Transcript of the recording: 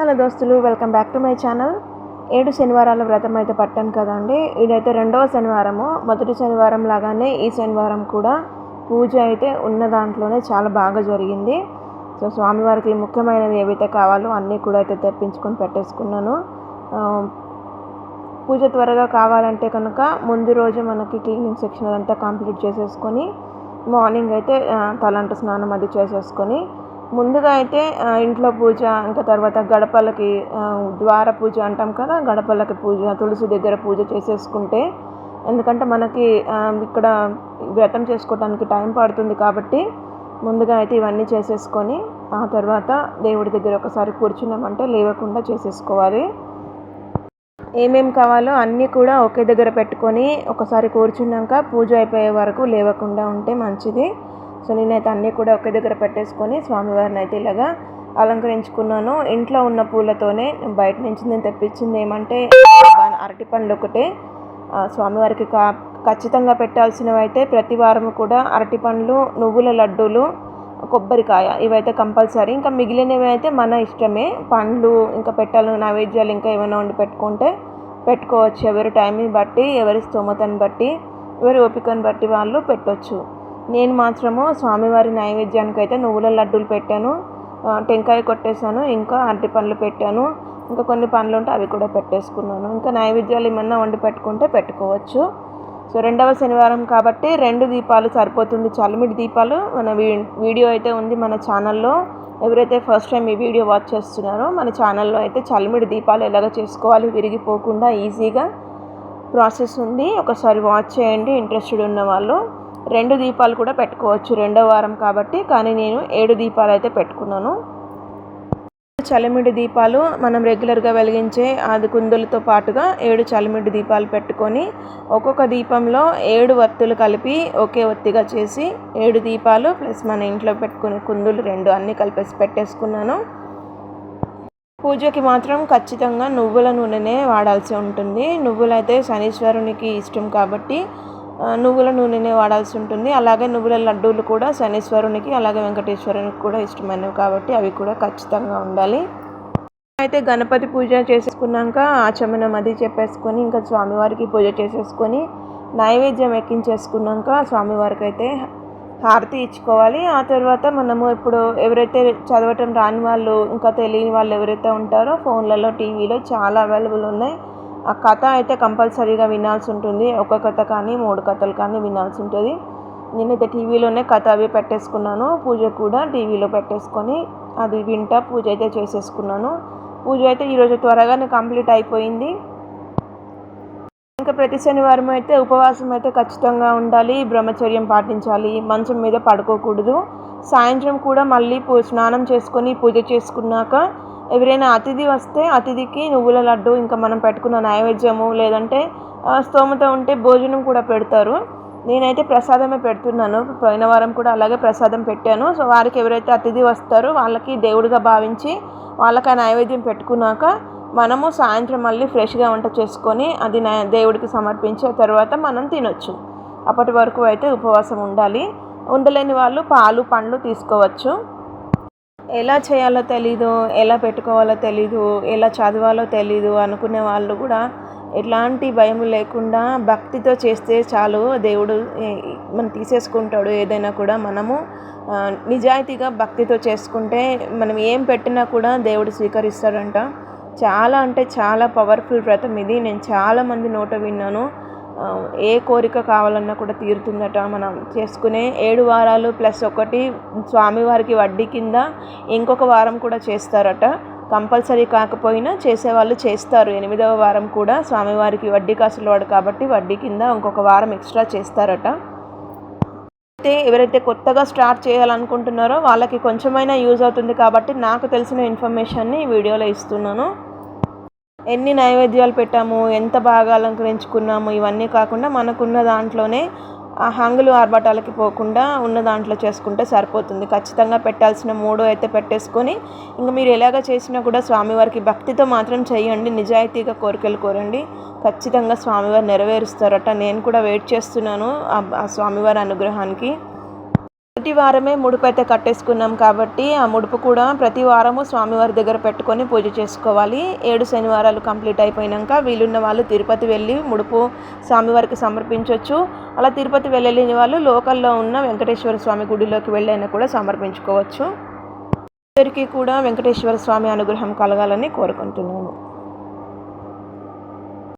Hello దోస్తులు welcome back to my channel. ఏడు శనివారాల వ్రతం అయితే పట్టాను కదండి. ఇదైతే రెండవ శనివారము. మొదటి శనివారం లాగానే ఈ శనివారం కూడా పూజ అయితే ఉన్న దాంట్లోనే చాలా బాగా జరిగింది. సో స్వామివారికి ముఖ్యమైనవి ఏవైతే కావాలో అన్నీ కూడా అయితే తెప్పించుకొని పెట్టేసుకున్నాను. పూజ త్వరగా కావాలంటే కనుక ముందు రోజు మనకి క్లీనింగ్ సెక్షన్ అంతా కంప్లీట్ చేసేసుకొని మార్నింగ్ అయితే తలంట తలంటు స్నానం అది చేసేసుకొని ముందుగా అయితే ఇంట్లో పూజ ఇంకా తర్వాత గడపలకి ద్వార పూజ అంటాం కదా గడపలకి పూజ తులసి దగ్గర పూజ చేసేసుకుంటే ఎందుకంటే మనకి ఇక్కడ వ్రతం చేసుకోవడానికి టైం పడుతుంది కాబట్టి ముందుగా అయితే ఇవన్నీ చేసేసుకొని ఆ తర్వాత దేవుడి దగ్గర ఒకసారి కూర్చున్నామంటే లేవకుండా చేసేసుకోవాలి. ఏమేం కావాలో అన్నీ కూడా ఒకే దగ్గర పెట్టుకొని ఒకసారి కూర్చున్నాక పూజ అయిపోయే వరకు లేవకుండా ఉంటే మంచిది. సో నేనైతే అన్నీ కూడా ఒకే దగ్గర పెట్టేసుకొని స్వామివారిని అయితే ఇలాగా అలంకరించుకున్నాను. ఇంట్లో ఉన్న పూలతోనే బయట నుంచి నేను తెప్పించింది ఏమంటే అరటి పండ్లు ఒకటే. స్వామివారికి కా ఖచ్చితంగా పెట్టాల్సినవి అయితే ప్రతి వారం కూడా అరటి పండ్లు నువ్వుల లడ్డూలు కొబ్బరికాయ ఇవైతే కంపల్సరీ. ఇంకా మిగిలినవి అయితే మన ఇష్టమే. పండ్లు ఇంకా పెట్టాలి నైవేద్యాలు ఇంకా ఏమైనా వండి పెట్టుకుంటే పెట్టుకోవచ్చు. ఎవరి టైంని బట్టి ఎవరి స్తోమతని బట్టి ఎవరి ఓపికను బట్టి వాళ్ళు పెట్టొచ్చు. నేను మాత్రము స్వామివారి నైవేద్యానికి అయితే నువ్వుల లడ్డూలు పెట్టాను టెంకాయ కొట్టేశాను ఇంకా అరటి పండ్లు పెట్టాను ఇంకా కొన్ని పండ్లు ఉంటే అవి కూడా పెట్టేసుకున్నాను. ఇంకా నైవేద్యాలు ఏమన్నా వండి పెట్టుకుంటే పెట్టుకోవచ్చు. సో రెండవ శనివారం కాబట్టి రెండు దీపాలు సరిపోతుంది చలిమిడి దీపాలు మన వీ- వీడియో అయితే ఉంది మన ఛానల్లో. ఎవరైతే ఫస్ట్ టైం ఈ వీడియో వాచ్ చేస్తున్నారో మన ఛానల్లో అయితే చలిమిడి దీపాలు ఎలాగ చేసుకోవాలి విరిగిపోకుండా ఈజీగా ప్రాసెస్ ఉంది. ఒకసారి వాచ్ చేయండి ఇంట్రెస్టెడ్ ఉన్న వాళ్ళు. రెండు దీపాలు కూడా పెట్టుకోవచ్చు రెండో వారం కాబట్టి కానీ నేను ఏడు దీపాలు అయితే పెట్టుకున్నాను. చలిమిడి దీపాలు మనం రెగ్యులర్గా వెలిగించే అది కుందులతో పాటుగా ఏడు చలిమిడి దీపాలు పెట్టుకొని ఒక్కొక్క దీపంలో ఏడు వత్తులు కలిపి ఒకే ఒత్తిగా చేసి ఏడు దీపాలు ప్లస్ మన ఇంట్లో పెట్టుకునే కుందులు రెండు అన్నీ కలిపేసి పెట్టేసుకున్నాను. పూజకి మాత్రం ఖచ్చితంగా నువ్వుల నూనెనే వాడాల్సి ఉంటుంది. నువ్వులైతే శనీశ్వరునికి ఇష్టం కాబట్టి నువ్వుల నూనెనే వాడాల్సి ఉంటుంది. అలాగే నువ్వుల లడ్డూలు కూడా శనీశ్వరునికి అలాగే వెంకటేశ్వరునికి కూడా ఇష్టమైనవి కాబట్టి అవి కూడా ఖచ్చితంగా ఉండాలి. అయితే గణపతి పూజ చేసేసుకున్నాక ఆచమనం అది చెప్పేసుకొని ఇంకా స్వామివారికి పూజ చేసేసుకొని నైవేద్యం ఎక్కించేసుకున్నాక స్వామివారికి అయితే హారతి ఇచ్చుకోవాలి. ఆ తర్వాత మనము ఇప్పుడు ఎవరైతే చదవటం రాని వాళ్ళు ఇంకా తెలియని వాళ్ళు ఎవరైతే ఉంటారో ఫోన్లలో టీవీలో చాలా అవైలబుల్ ఉన్నాయి. ఆ కథ అయితే కంపల్సరీగా వినాల్సి ఉంటుంది. ఒక కథ కానీ మూడు కథలు కానీ వినాల్సి ఉంటుంది. నేనైతే టీవీలోనే కథ అవి పెట్టేసుకున్నాను. పూజ కూడా టీవీలో పెట్టేసుకొని అది వింటా పూజ అయితే చేసేసుకున్నాను. పూజ అయితే ఈరోజు త్వరగానే కంప్లీట్ అయిపోయింది. ఇంకా ప్రతి శనివారం అయితే ఉపవాసం అయితే ఖచ్చితంగా ఉండాలి బ్రహ్మచర్యం పాటించాలి మంచం మీద పడుకోకూడదు. సాయంత్రం కూడా మళ్ళీ పూ స్నానం చేసుకొని పూజ చేసుకున్నాక ఎవరైనా అతిథి వస్తే అతిథికి నువ్వుల లడ్డు ఇంకా మనం పెట్టుకున్న నైవేద్యము లేదంటే స్తోమత ఉంటే భోజనం కూడా పెడతారు. నేనైతే ప్రసాదమే పెడుతున్నాను. పోయిన వారం కూడా అలాగే ప్రసాదం పెట్టాను. సో వారికి ఎవరైతే అతిథి వస్తారో వాళ్ళకి దేవుడిగా భావించి వాళ్ళకి ఆ నైవేద్యం పెట్టుకున్నాక మనము సాయంత్రం మళ్ళీ ఫ్రెష్గా వంట చేసుకొని అది దేవుడికి సమర్పించే తర్వాత మనం తినొచ్చు. అప్పటి వరకు అయితే ఉపవాసం ఉండాలి. ఉండలేని వాళ్ళు పాలు పండ్లు తీసుకోవచ్చు. ఎలా చేయాలో తెలీదు ఎలా పెట్టుకోవాలో తెలీదు ఎలా చదవాలో తెలీదు అనుకునే వాళ్ళు కూడా ఎలాంటి భయం లేకుండా భక్తితో చేస్తే చాలు దేవుడు మనం తీసేసుకుంటాడు ఏదైనా కూడా. మనము నిజాయితీగా భక్తితో చేసుకుంటే మనం ఏం పెట్టినా కూడా దేవుడు స్వీకరిస్తాడంట. చాలా అంటే చాలా పవర్ఫుల్ వ్రతం ఇది. నేను చాలా మంది నోట విన్నాను. ఏ కోరిక కావాలన్నా కూడా తీరుతుందట. మనం చేసుకునే ఏడు వారాలు ప్లస్ ఒకటి స్వామివారికి వడ్డీ కింద ఇంకొక వారం కూడా చేస్తారట. కంపల్సరీ కాకపోయినా చేసేవాళ్ళు చేస్తారు. ఎనిమిదవ వారం కూడా స్వామివారికి వడ్డీ కాసులు వాడు కాబట్టి వడ్డీ కింద ఇంకొక వారం ఎక్స్ట్రా చేస్తారట. అయితే ఎవరైతే కొత్తగా స్టార్ట్ చేయాలనుకుంటున్నారో వాళ్ళకి కొంచెమైనా యూజ్ అవుతుంది కాబట్టి నాకు తెలిసిన ఇన్ఫర్మేషన్ని ఈ వీడియోలో ఇస్తున్నాను. ఎన్ని నైవేద్యాలు పెట్టాము ఎంత బాగా అలంకరించుకున్నాము ఇవన్నీ కాకుండా మనకున్న దాంట్లోనే ఆ హంగులు ఆర్భటాలకి పోకుండా ఉన్న దాంట్లో చేసుకుంటే సరిపోతుంది. ఖచ్చితంగా పెట్టాల్సిన మూడో అయితే పెట్టేసుకొని ఇంకా మీరు ఎలాగ చేసినా కూడా స్వామివారికి భక్తితో మాత్రం చేయండి. నిజాయితీగా కోరికలు కోరండి. ఖచ్చితంగా స్వామివారు నెరవేరుస్తారట. నేను కూడా వెయిట్ చేస్తున్నాను ఆ స్వామివారి అనుగ్రహానికి. మొదటి వారమే ముడుపు అయితే కట్టేసుకున్నాం కాబట్టి ఆ ముడుపు కూడా ప్రతి వారము స్వామివారి దగ్గర పెట్టుకొని పూజ చేసుకోవాలి. ఏడు శనివారాలు కంప్లీట్ అయిపోయినాక వీలున్న వాళ్ళు తిరుపతి వెళ్ళి ముడుపు స్వామివారికి సమర్పించవచ్చు అలా తిరుపతి వెళ్ళలేని వాళ్ళు లోకల్లో ఉన్న వెంకటేశ్వర స్వామి గుడిలోకి వెళ్ళైనా కూడా సమర్పించుకోవచ్చు. అందరికీ కూడా వెంకటేశ్వర స్వామి అనుగ్రహం కలగాలని కోరుకుంటున్నాను.